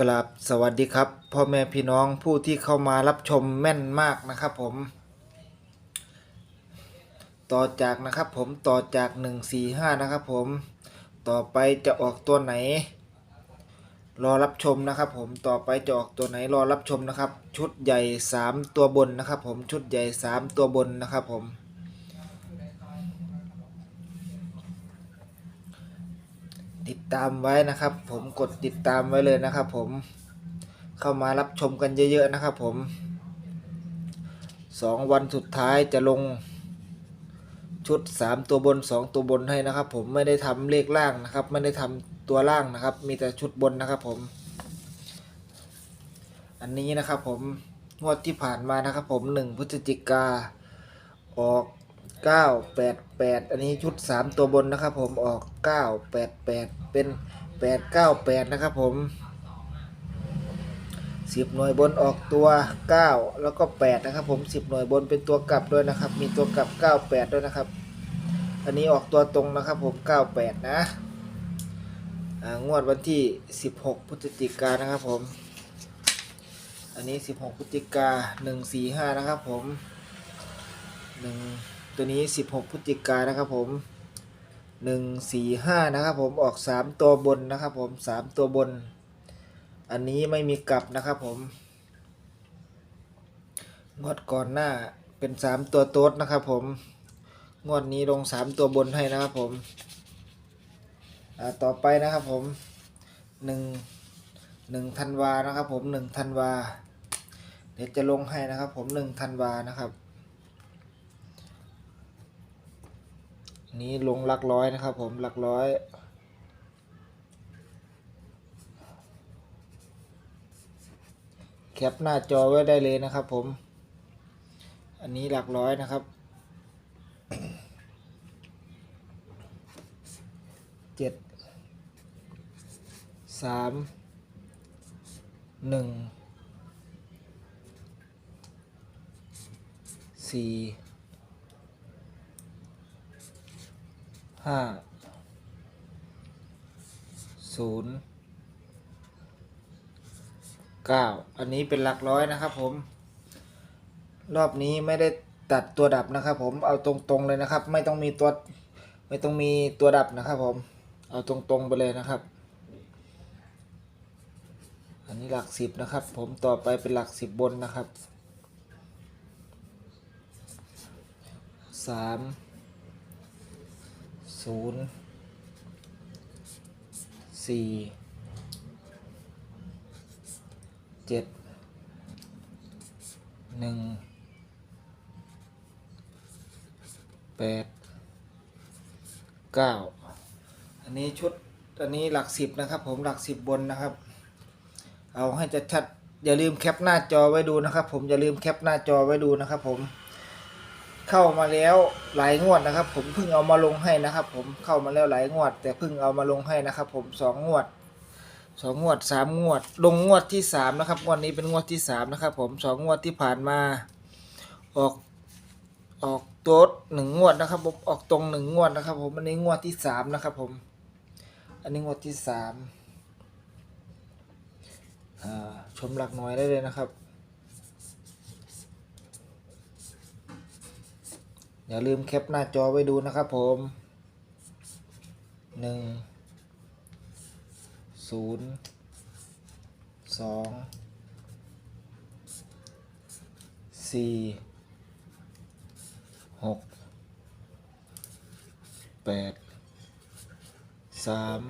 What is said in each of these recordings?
กราบสวัสดีครับพ่อแม่พี่น้องผู้ที่เข้ามารับชมแม่นมากนะครับผม ต่อจากนะครับผมต่อจากหนึ่งสี่ห้านะครับผมต่อไปจะออกตัวไหน รอรับชมนะครับผมต่อไปจะออกตัวไหนรอรับชมนะครับ ชุดใหญ่สามตัวบนนะครับผมชุดใหญ่สามตัวบนนะครับผม ติดตามไว้นะครับ ผมกดติดตามไว้เลยนะครับ ผมเข้ามารับชมกันเยอะๆนะครับ ผมสองวันสุดท้ายจะลงชุดสามตัวบนสองตัวบนให้นะครับ ผมไม่ได้ทำเลขล่างนะครับ ไม่ได้ทำตัวล่างนะครับ มีแต่ชุดบนนะครับ ผม อันนี้นะครับ ผมงวดที่ผ่านมานะครับ ผมหนึ่งพฤศจิกาออก เก้าแปดแปดอันนี้ชุดสามตัวบนนะครับผมออกเก้าแปดแปดเป็นแปดเก้าแปดนะครับผมสิบหน่วยบนออกตัวเก้าแล้วก็แปดนะครับผมสิบหน่วยบนเป็นตัวกลับด้วยนะครับ มีตัวกลับเก้าแปดด้วยนะครับ อันนี้ออกตัวตรงนะครับผมเก้าแปดนะงวดวันที่สิบหกพฤศจิกายนนะครับผม อันนี้สิบหกพฤศจิกาหนึ่งสี่ห้านะครับผมหนึ่ง ตัวนี้ 16 พฤศจิกายนนะครับผม 145 นะครับผมออก 3 ตัวบนนะครับผม 3 ตัวบน อันนี้ไม่มีกลับนะครับผมงวดก่อนหน้าเป็น 3 ตัวโต๊ดนะครับผมงวดนี้ลง 3 ตัวบนให้นะครับผมต่อไปนะครับผม1 1ธันวานะครับผม1ธันวาเดี๋ยวจะลงให้นะครับผม1ธันวานะครับ นี้ลงหลักร้อยนะครับผมหลักร้อยแคปหน้าจอไว้ได้เลยนะครับผม อันนี้หลักร้อยนะครับ เจ็ด สาม หนึ่ง สี่ ห้าศูนย์เก้าอันนี้เป็นหลักร้อยนะครับผม รอบนี้ไม่ได้ตัดตัวดับนะครับผมเอาตรงๆเลยนะครับ ไม่ต้องมีตัวไม่ต้องมีตัวดับนะครับผม เอาตรงๆไปเลยนะครับ อันนี้หลักสิบนะครับ ผมต่อไปเป็นหลักสิบบนนะครับสาม ศูนย์สี่เจ็ดหนึ่งแปดเก้าอันนี้ชุดอันนี้หลักสิบนะครับ ผมหลักสิบบนนะครับ เอาให้จะชัดอย่าลืมแคปหน้าจอไว้ดูนะครับ ผมอย่าลืมแคปหน้าจอไว้ดูนะครับ ผม เข้ามาแล้วหลายงวดนะครับ ผมเพิ่งเอามาลงให้นะครับ ผมเข้ามาแล้วหลายงวด แต่เพิ่งเอามาลงให้นะครับ ผมสองงวดสองงวดสามงวด ลงงวดที่สามนะครับงวดนี้เป็นงวดที่สามนะครับ ผมสองงวดที่ผ่านมา ออกออกโต๊ดหนึ่งงวดนะครับผมออกตรงหนึ่งงวดนะครับ ผมอันนี้งวดที่สามนะครับ ผม อันนี้งวดที่สามชมหลักหน่วยได้เลยนะครับ อย่าลืมแคปหน้าจอไว้ดูนะครับผมหนึ่งศูนย์สองสี่หกแปดสาม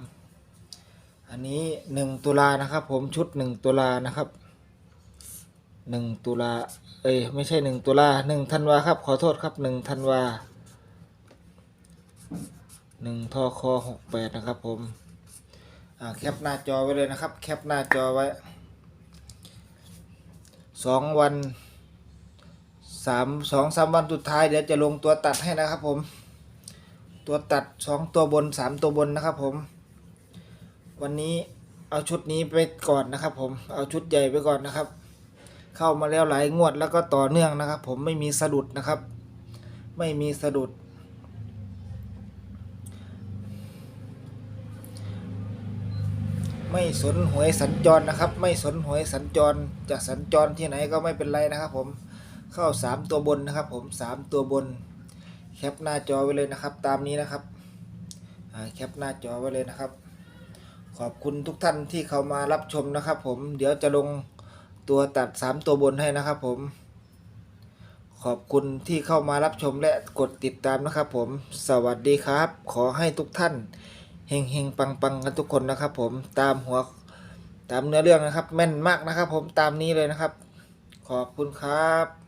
อันนี้หนึ่งตุลานะครับผมชุดหนึ่งตุลานะครับ หนึ่งตุลาเอ้ยไม่ใช่หนึ่งตุลาหนึ่งธันวาครับ ขอโทษครับหนึ่งธันวาหนึ่งทอคอหกแปดนะครับผมอ่าแคปหน้าจอไว้เลยนะครับ แคปหน้าจอไว้สองวันสามสองสามวันสุดท้ายเดี๋ยวจะลงตัวตัดให้นะครับผม ตัวตัดสองตัวบนสามตัวบนนะครับผม วันนี้เอาชุดนี้ไปก่อนนะครับผม เอาชุดใหญ่ไปก่อนนะครับ เข้ามาแล้วหลายงวดแล้วก็ต่อเนื่องนะครับ ผมไม่มีสะดุดนะครับ ไม่มีสะดุด ไม่สนหวยสัญจรนะครับ ไม่สนหวยสัญจรจะสัญจรที่ไหนก็ไม่เป็นไรนะครับ ผมเข้าสามตัวบนนะครับ ผมสามตัวบน แคปหน้าจอไว้เลยนะครับ ตามนี้นะครับแคปหน้าจอไว้เลยนะครับ ขอบคุณทุกท่านที่เข้ามารับชมนะครับ ผมเดี๋ยวจะลง ตัวตัดสามตัวบนให้นะครับผม ขอบคุณที่เข้ามารับชมและกดติดตามนะครับผม สวัสดีครับ ขอให้ทุกท่านเฮงเฮงปังปังกันทุกคนนะครับผมตามหัวตามเนื้อเรื่องนะครับ แม่นมากนะครับผมตามนี้เลยนะครับ ขอบคุณครับ